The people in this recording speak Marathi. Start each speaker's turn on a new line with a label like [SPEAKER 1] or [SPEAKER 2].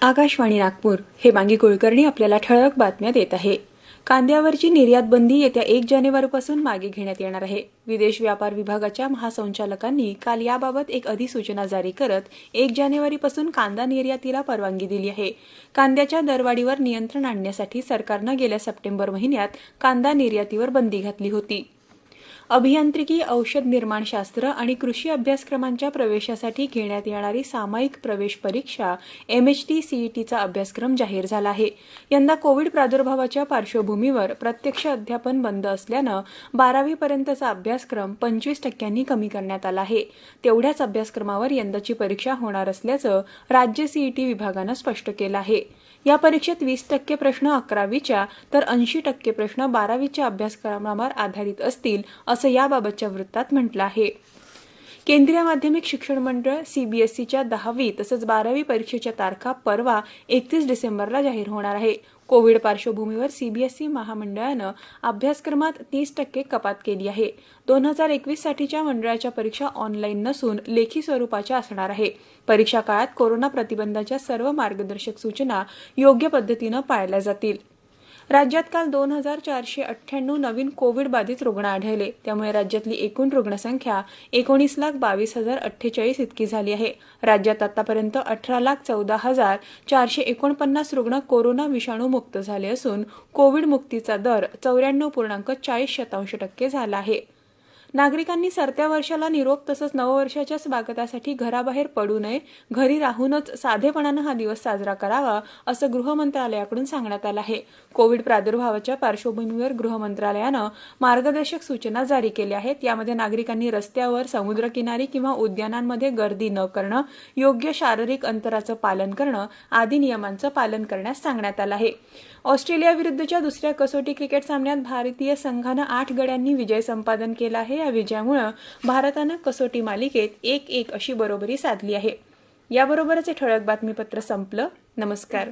[SPEAKER 1] आकाशवाणी नागपूर हे मांगी कुलकर्णी आपल्याला ठळक बातम्या देत आहे. कांद्यावरची निर्यात बंदी येत्या एक जानेवारीपासून मागे घेण्यात येणार आहे. विदेश व्यापार विभागाच्या महासंचालकांनी काल याबाबत एक अधिसूचना जारी करत एक जानेवारीपासून कांदा निर्यातीला परवानगी दिली आहे. कांद्याच्या दरवाढीवर नियंत्रण आणण्यासाठी सरकारनं गेल्या सप्टेंबर महिन्यात कांदा निर्यातीवर बंदी घातली होती. अभियांत्रिकी औषध निर्माणशास्त्र आणि कृषी अभ्यासक्रमांच्या प्रवेशासाठी घेण्यात येणारी सामायिक प्रवेश परीक्षा एमएचटी सीईटीचा अभ्यासक्रम जाहीर झाला आहे. यंदा कोविड प्रादुर्भावाच्या पार्श्वभूमीवर प्रत्यक्ष अध्यापन बंद असल्यानं बारावीपर्यंतचा अभ्यासक्रम पंचवीस टक्क्यांनी कमी करण्यात आला आहे. तेवढ्याच अभ्यासक्रमावर यंदाची परीक्षा होणार असल्याचं राज्य सीईटी विभागानं स्पष्ट केलं आहे. या परीक्षेत वीस टक्के प्रश्न अकरावीच्या तर ऐंशी टक्के प्रश्न बारावीच्या अभ्यासक्रमावर आधारित असतील असं याबाबतच्या वृत्तात म्हटलं आहे. केंद्रीय माध्यमिक शिक्षण मंडळ सीबीएसईच्या दहावी तसंच बारावी परीक्षेच्या तारखा परवा एकतीस डिसेंबरला जाहीर होणार आहे. कोविड पार्श्वभूमीवर सीबीएसई महामंडळानं अभ्यासक्रमात तीस टक्के कपात केली आहे. दोन हजार एकवीस साठीच्या मंडळाच्या परीक्षा ऑनलाईन नसून लेखी स्वरूपाच्या असणार आहे. परीक्षा काळात कोरोना प्रतिबंधाच्या सर्व मार्गदर्शक सूचना योग्य पद्धतीनं पाळल्या जातील. राज्यात काल दोन हजार चारशे अठ्ठ्याण्णव नवीन कोविड बाधित रुग्ण आढळले. त्यामुळे राज्यातली एकूण रुग्णसंख्या एकोणीस लाख बावीस हजार अठ्ठेचाळीस इतकी झाली आहे. राज्यात आतापर्यंत अठरा लाख चौदा हजार चारशे एकोणपन्नास रुग्ण कोरोना विषाणू मुक्त झाले असून कोविड मुक्तीचा दर चौऱ्याण्णव पूर्णांक चाळीस शतांश टक्के झाला आहे. नागरिकांनी सरत्या वर्षाला निरोप तसंच नववर्षाच्या स्वागतासाठी घराबाहेर पडू नये घरी राहूनच साधेपणानं हा दिवस साजरा करावा असं गृह मंत्रालयाकडून सांगण्यात आलं आहे. कोविड प्रादुर्भावाच्या पार्श्वभूमीवर गृह मंत्रालयानं मार्गदर्शक सूचना जारी केल्या आहेत. यामध्ये नागरिकांनी रस्त्यावर समुद्रकिनारी किंवा उद्यानांमध्ये गर्दी न करणं योग्य शारीरिक अंतराचं पालन करणं आदी नियमांचं पालन करण्यास सांगण्यात आलं आहे. ऑस्ट्रेलियाविरुद्धच्या दुसऱ्या कसोटी क्रिकेट सामन्यात भारतीय संघानं आठ गड्यांनी विजय संपादन केला आहे. या विजयामुळं भारतानं कसोटी मालिकेत एक एक अशी बरोबरी साधली आहे. याबरोबरच हे ठळक बातमीपत्र संपलं. नमस्कार.